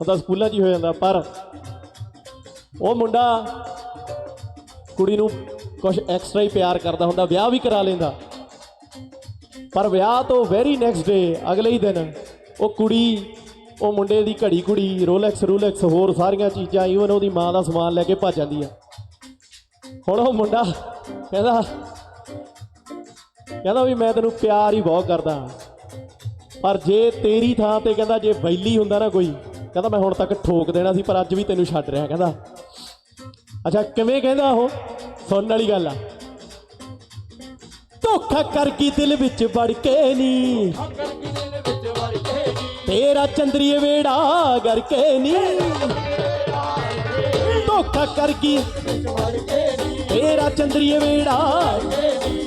ਹੁੰਦਾ ਸਕੂਲਾਂ 'ਚ ਹੀ ਹੋ ਜਾਂਦਾ, ਪਰ ਉਹ ਮੁੰਡਾ ਕੁੜੀ ਨੂੰ ਕੁਝ ਐਕਸਟਰਾ ਹੀ ਪਿਆਰ ਕਰਦਾ ਹੁੰਦਾ, ਵਿਆਹ ਵੀ ਕਰਾ ਲੈਂਦਾ। ਪਰ ਵਿਆਹ ਤੋਂ ਵੈਰੀ ਨੈਕਸਟ ਡੇ ਅਗਲੇ ਹੀ ਦਿਨ ਉਹ ਕੁੜੀ, ਉਹ ਮੁੰਡੇ ਦੀ ਘੜੀ ਕੁੜੀ ਰੋਲੈਕਸ ਰੂਲੈਕਸ ਹੋਰ ਸਾਰੀਆਂ ਚੀਜ਼ਾਂ ਈਵਨ ਉਹਦੀ ਮਾਂ ਦਾ ਸਮਾਨ ਲੈ ਕੇ ਭੱਜ ਜਾਂਦੀ ਆ। ਹੁਣ ਉਹ ਮੁੰਡਾ ਕਹਿੰਦਾ ਕਹਿੰਦਾ ਵੀ ਮੈਂ ਤੈਨੂੰ ਪਿਆਰ ਹੀ ਬਹੁਤ ਕਰਦਾ। ਪਰ ਜੇ ਤੇਰੀ ਥਾਂ ਤੇ ਕਹਿੰਦਾ ਜੇ ਬੈਲੀ ਹੁੰਦਾ ਨਾ ਕੋਈ ਕਹਿੰਦਾ ਮੈਂ ਹੁਣ ਤੱਕ ਠੋਕ ਦੇਣਾ ਸੀ, ਪਰ ਅੱਜ ਵੀ ਤੈਨੂੰ ਛੱਡ ਰਿਹਾ, ਕਹਿੰਦਾ। ਅੱਛਾ, ਕਿਵੇਂ ਕਹਿੰਦਾ ਉਹ? ਸੁਣਨ ਵਾਲੀ ਗੱਲ ਆ। ਧੋਖਾ ਕਰ ਕੀ ਦਿਲ ਵਿੱਚ ਵੜ ਕੇ ਨੀ। ਤੇਰਾ ਚੰਦਰੀਏ ਵੇੜਾ ਕਰਕੇ ਨੀ। ਧੋਖਾ ਕਰ ਕੀ ਤੇਰਾ ਚੰਦਰੀਏ ਵੇੜਾ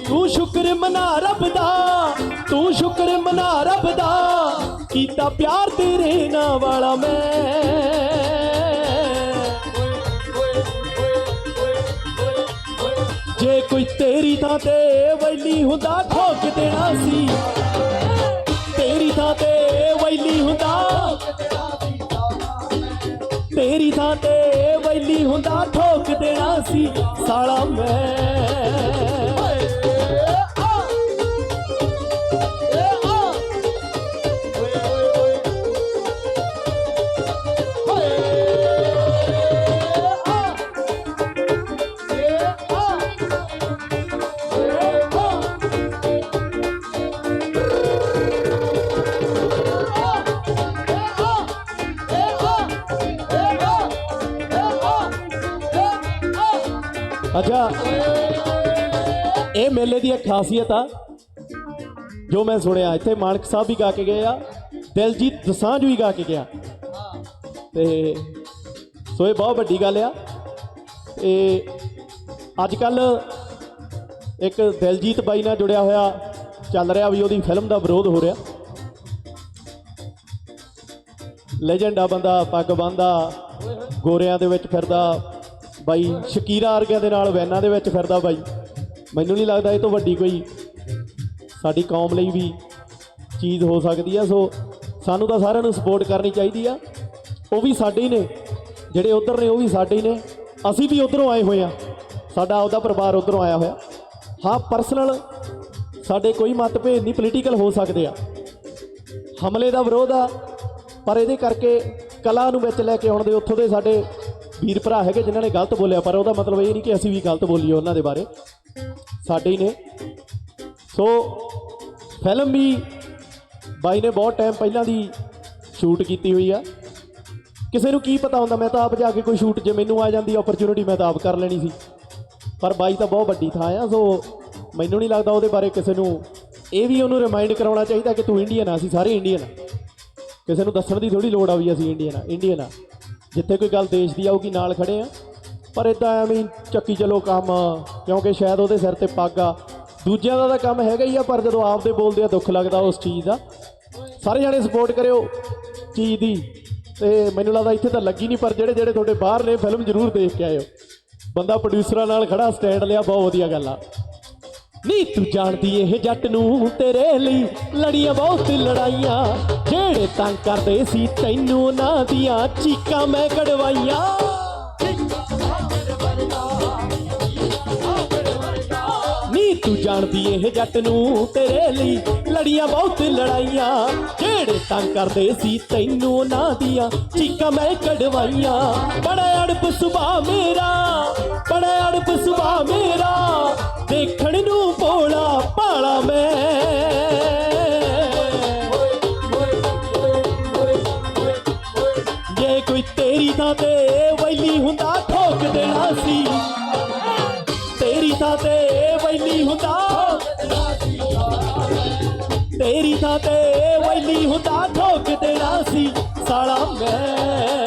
ਤੂੰ ਸ਼ੁਕਰ ਮਨਾ ਰੱਬ ਦਾ, ਤੂੰ ਸ਼ੁਕਰ ਮਨਾ ਰੱਬ ਦਾ। ਕੀਤਾ ਪਿਆਰ ਤੇਰੇ ਨਾਲ ਵਾਲਾ ਮੈਂ। ਜੇ ਕੋਈ ਤੇਰੀ ਥਾਂ ਤੇ ਵੈਲੀ ਹੁੰਦਾ, ਠੋਕ ਦੇਣਾ ਸੀ। ਤੇਰੀ ਥਾਂ ਤੇ ਵੈਲੀ ਹੁੰਦਾ। ਤੇਰੀ ਥਾਂ ਤੇ ਵੈਲੀ ਹੁੰਦਾ, ਠੋਕ ਦੇਣਾ ਸੀ। ਸਾਲਾ ਮੈਂ ਅੱਛਾ। ਇਹ ਮੇਲੇ ਦੀ ਇੱਕ ਖਾਸੀਅਤ ਆ, ਜੋ ਮੈਂ ਸੁਣਿਆ। ਇੱਥੇ ਮਾਨਕ ਸਾਹਿਬ ਵੀ ਗਾ ਕੇ ਗਏ ਆ, ਦਿਲਜੀਤ ਦਸਾਂਝ ਵੀ ਗਾ ਕੇ ਗਿਆ। ਤੇ ਸੋ ਇਹ ਬਹੁਤ ਵੱਡੀ ਗੱਲ ਆ। ਤੇ ਅੱਜ ਕੱਲ ਇੱਕ ਦਿਲਜੀਤ ਬਾਈ ਨਾਲ ਜੁੜਿਆ ਹੋਇਆ ਚੱਲ ਰਿਹਾ ਵੀ ਉਹਦੀ ਫਿਲਮ ਦਾ ਵਿਰੋਧ ਹੋ ਰਿਹਾ। ਲੈਜੈਂਡ ਆ ਬੰਦਾ, ਪੱਗ ਬੰਦਾ ਗੋਰਿਆਂ ਦੇ ਵਿੱਚ ਫਿਰਦਾ। ਬਾਈ ਸ਼ਕੀਰਾ ਵਰਗਿਆਂ ਦੇ ਨਾਲ ਵੈਨਾਂ ਦੇ ਵਿੱਚ ਫਿਰਦਾ ਬਾਈ। ਮੈਨੂੰ ਨਹੀਂ ਲੱਗਦਾ ਇਹ ਤੋਂ ਵੱਡੀ ਕੋਈ ਸਾਡੀ ਕੌਮ ਲਈ ਵੀ ਚੀਜ਼ ਹੋ ਸਕਦੀ ਆ। ਸੋ ਸਾਨੂੰ ਤਾਂ ਸਾਰਿਆਂ ਨੂੰ ਸਪੋਰਟ ਕਰਨੀ ਚਾਹੀਦੀ ਆ। ਉਹ ਵੀ ਸਾਡੇ ਹੀ ਨੇ। ਜਿਹੜੇ ਉਧਰ ਨੇ ਉਹ ਵੀ ਸਾਡੇ ਹੀ ਨੇ। ਅਸੀਂ ਵੀ ਉਧਰੋਂ ਆਏ ਹੋਏ ਆ। ਸਾਡਾ ਆਪਦਾ ਪਰਿਵਾਰ ਉਧਰੋਂ ਆਇਆ ਹੋਇਆ। ਹਾਂ ਪਰਸਨਲ ਸਾਡੇ ਕੋਈ ਮਤਭੇਦ ਨਹੀਂ ਪੋਲੀਟੀਕਲ ਹੋ ਸਕਦੇ ਆ। ਹਮਲੇ ਦਾ ਵਿਰੋਧ ਆ। ਪਰ ਇਹਦੇ ਕਰਕੇ ਕਲਾ ਨੂੰ ਵਿੱਚ ਲੈ ਕੇ ਆਉਣ ਦੇ ਉੱਥੋਂ ਦੇ ਸਾਡੇ ਵੀਰ ਭਰਾ ਹੈਗੇ ਜਿਨ੍ਹਾਂ ਨੇ ਗਲਤ ਬੋਲਿਆ, ਪਰ ਉਹਦਾ ਮਤਲਬ ਇਹ ਨਹੀਂ ਕਿ ਅਸੀਂ ਵੀ ਗਲਤ ਬੋਲੀਏ ਉਹਨਾਂ ਦੇ ਬਾਰੇ। ਸਾਡੇ ਹੀ ਨੇ। ਸੋ ਫਿਲਮ ਵੀ ਬਾਈ ਨੇ ਬਹੁਤ ਟਾਈਮ ਪਹਿਲਾਂ ਦੀ ਸ਼ੂਟ ਕੀਤੀ ਹੋਈ ਆ। ਕਿਸੇ ਨੂੰ ਕੀ ਪਤਾ ਹੁੰਦਾ, ਮੈਂ ਤਾਂ ਆਪ ਜਾ ਕੇ ਕੋਈ ਸ਼ੂਟ ਜੇ ਮੈਨੂੰ ਆ ਜਾਂਦੀ ਓਪਰਚੁਨਿਟੀ ਮੈਂ ਤਾਂ ਆਪ ਕਰ ਲੈਣੀ ਸੀ। ਪਰ ਬਾਈ ਤਾਂ ਬਹੁਤ ਵੱਡੀ ਥਾਂ ਆ ਸੋ ਮੈਨੂੰ ਨਹੀਂ ਲੱਗਦਾ ਉਹਦੇ ਬਾਰੇ ਕਿਸੇ ਨੂੰ ਇਹ ਵੀ ਉਹਨੂੰ ਰਿਮਾਈਂਡ ਕਰਾਉਣਾ ਚਾਹੀਦਾ ਕਿ ਤੂੰ ਇੰਡੀਅਨ ਆ, ਅਸੀਂ ਸਾਰੇ ਇੰਡੀਅਨ ਆ। ਕਿਸੇ ਨੂੰ ਦੱਸਣ ਦੀ ਥੋੜੀ ਲੋੜ ਆ ਵੀ ਅਸੀਂ ਇੰਡੀਅਨ ਆ ਇੰਡੀਅਨ ਆ। ਜਿੱਥੇ ਕੋਈ ਗੱਲ ਦੇਸ਼ ਦੀ ਆਊਗੀ, ਨਾਲ ਖੜੇ ਆ। ਪਰ ਇਦਾਂ ਐਵੇਂ ਚੱਕੀ ਚਲੋ ਕੰਮ, ਕਿਉਂਕਿ ਸ਼ਾਇਦ ਉਹਦੇ ਸਿਰ ਤੇ ਪੱਗ ਆ। ਦੂਜਿਆਂ ਦਾ ਤਾਂ ਕੰਮ ਹੈਗਾ ਹੀ ਆ, ਪਰ ਜਦੋਂ ਆਪਦੇ ਬੋਲਦੇ ਆ, ਦੁੱਖ ਲੱਗਦਾ ਉਸ ਚੀਜ਼ ਦਾ। ਸਾਰੇ ਜਾਣੇ ਸਪੋਰਟ ਕਰਿਓ ਚੀਜ਼ ਦੀ। ਤੇ ਮੈਨੂੰ ਲੱਗਦਾ ਇੱਥੇ ਤਾਂ ਲੱਗੀ ਨਹੀਂ, ਪਰ ਜਿਹੜੇ ਜਿਹੜੇ ਤੁਹਾਡੇ ਬਾਹਰ ਨੇ ਫਿਲਮ ਜ਼ਰੂਰ ਦੇਖ ਕੇ ਆਇਓ। ਬੰਦਾ ਪ੍ਰੋਡਿਊਸਰਾਂ ਨਾਲ ਖੜਾ ਸਟੈਂਡ ਲਿਆ, ਬਹੁਤ ਵਧੀਆ ਗੱਲ ਆ। ਨਹੀਂ ਤੂੰ ਜਾਣਦੀ ਇਹ ਜੱਟ ਨੂੰ ਤੇਰੇ ਲਈ ਲੜੀਆਂ ਬਹੁਤ, ਲੜਾਈਆਂ। ਜਿਹੜੇ ਤੰਗ ਕਰਦੇ ਸੀ ਤੈਨੂੰ ਉਹਨਾਂ ਦੀਆਂ ਚੀਕਾਂ ਮੈਂ ਕਢਵਾਈਆਂ। ਤੂੰ ਜਾਣਦੀ ਇਹ ਜੱਟ ਨੂੰ ਤੇਰੇ ਲਈ ਲੜੀਆਂ ਬਹੁਤ ਲੜਾਈਆਂ। ਜਿਹੜੇ ਤੰਗ ਕਰਦੇ ਸੀ ਤੈਨੂੰ ਉਹਨਾਂ ਦੀਆਂ ਚੀਕਾਂ ਮੈਂ ਕਢਵਾਈਆਂ। ਬੜਾ ਅੜਪ ਸੁਭਾ ਮੇਰਾ, ਬੜਾ ਅੜਪ ਸੁਭਾ ਮੇਰਾ। ਦੇਖਣ ਨੂੰ ਭੋਲਾ ਭਾਲਾ ਮੈਂ ਤੇ ਵੈਲੀ ਹੁੰਦਾ ਠੋਕ ਦੇਣਾ ਸੀ ਤੇਰੀ ਥਾਂ ਤੇ ਵੈਲੀ ਹੁੰਦਾ ਤੇਰੀ ਥਾਂ ਤੇ ਵੈਲੀ ਹੁੰਦਾ ਠੋਕ ਦੇਣਾ ਸੀ ਸਾਲਾ ਮੈਂ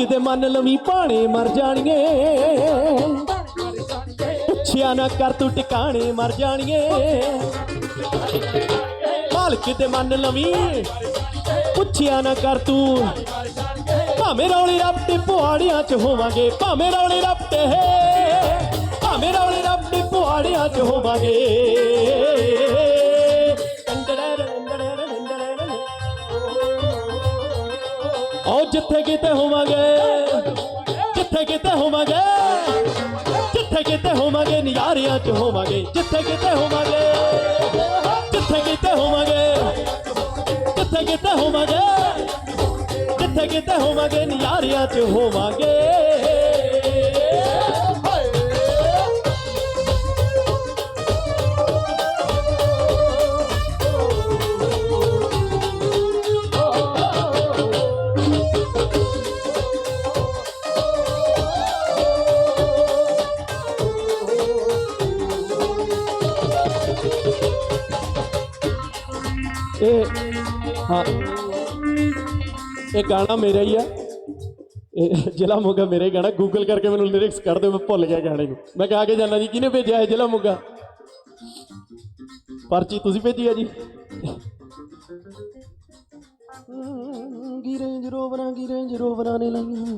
ਕਿਤੇ ਮੰਨ ਲਵੀ ਭਾਣੇ ਮਰ ਜਾਣੀਏ। ਪੁੱਛਿਆ ਨਾ ਕਰ ਤੂੰ ਟਿਕਾਣੇ ਮਰ ਜਾਣੀਏ। ਮਾਲਕ ਕਿਤੇ ਮੰਨ ਲਵੀ। ਪੁੱਛਿਆ ਨਾ ਕਰ ਤੂੰ ਭਾਵੇਂ ਰੌਲੇ ਰੱਬੇ ਪੁਆੜਿਆਂ 'ਚ ਹੋਵਾਂਗੇ, ਭਾਵੇਂ ਰੌਲੇ ਰੱਬੇ ਭਾਵੇਂ ਰੌਲੇ ਰੱਬੇ ਪੁਆੜਿਆਂ 'ਚ ਹੋਵਾਂਗੇ। ਜਿੱਥੇ ਕਿਤੇ ਹੋਵਾਂਗੇ, ਜਿੱਥੇ ਕਿਤੇ ਹੋਵਾਂਗੇ, ਜਿੱਥੇ ਕਿਤੇ ਹੋਵਾਂਗੇ ਨਿਆਰਿਆਂ 'ਚ ਹੋਵਾਂਗੇ, ਜਿੱਥੇ ਕਿਤੇ ਹੋਵਾਂਗੇ, ਜਿੱਥੇ ਕਿਤੇ ਹੋਵਾਂਗੇ, ਜਿੱਥੇ ਕਿਤੇ ਹੋਵਾਂਗੇ, ਜਿੱਥੇ ਕਿਤੇ ਹੋਵਾਂਗੇ ਨਿਆਰਿਆਂ 'ਚ ਹੋਵਾਂਗੇ। ਇਹ ਹਾਂ ਇਹ ਗਾਣਾ ਮੇਰਾ ਹੀ ਆ ਇਹ ਜ਼ਿਲ੍ਹਾ ਮੋਗਾ ਮੇਰਾ ਹੀ ਗਾਣਾ ਗੂਗਲ ਕਰਕੇ ਮੈਨੂੰ ਲਿਰਿਕਸ ਕੱਢ ਦਿਓ ਮੈਂ ਭੁੱਲ ਗਿਆ ਗਾਣੇ ਨੂੰ ਮੈਂ ਕਹਾ ਕੇ ਜਾਣਾ ਜੀ ਕਿਹਨੇ ਭੇਜਿਆ ਹੈ ਜ਼ਿਲ੍ਹਾ ਮੋਗਾ ਪਰਚੀ ਤੁਸੀਂ ਭੇਜੀ ਆ ਜੀ ਗੀ ਰੇਂਜ ਰੋਵਰਾਂ ਗੀ ਰੇਂਜ ਰੋਵਰਾਂ ਨੇ ਲਾਈਆਂ